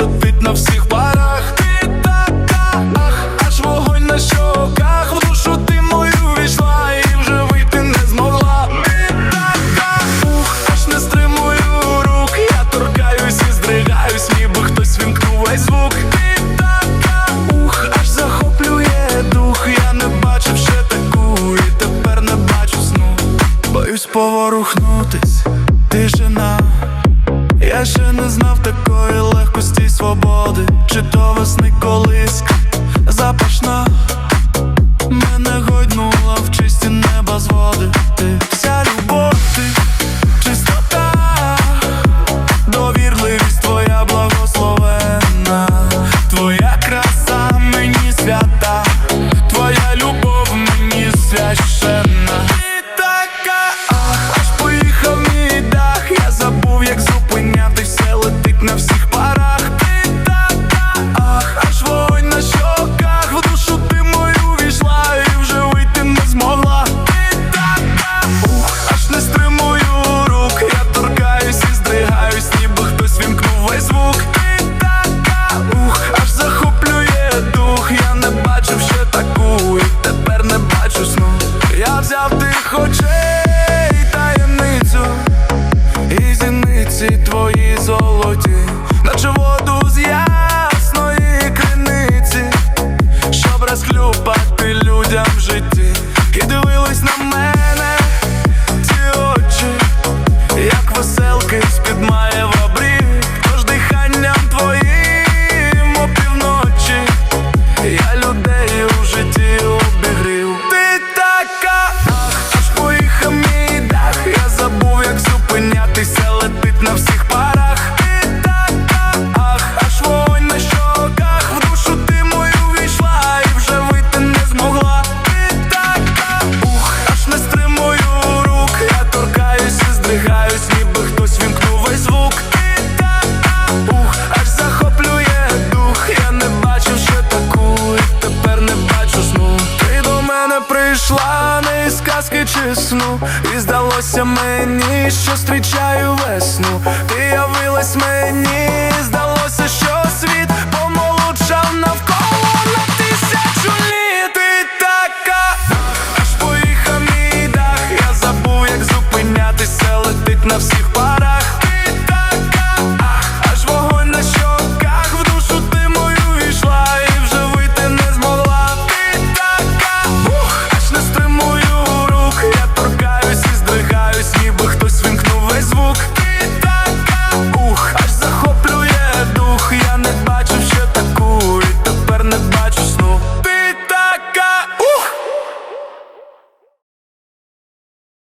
летить на всіх парах. Ти така, ах, аж вогонь на щоках. В душу ти мою війшла і вже вийти не змогла. Ти така, ух, аж не стримую рук. Я торкаюсь і здригаюсь, ніби хтось вімкнув весь звук. Ти така, ух, аж захоплює дух. Я не бачив ще таку, і тепер не бачу сну. Боюсь поворухнутись, тишина. Я ще не знав такої легкості свободи, чи то весни колиска запашна. Мене гойднула в чисті неба зводи. Ти вся любов, ти чистота, довірливість твоя благословенна, твоя краса мені свята, твоя любов мені священна. Сну І здалося мені, що зустрічаю весну. Ти явилась мені, здалося,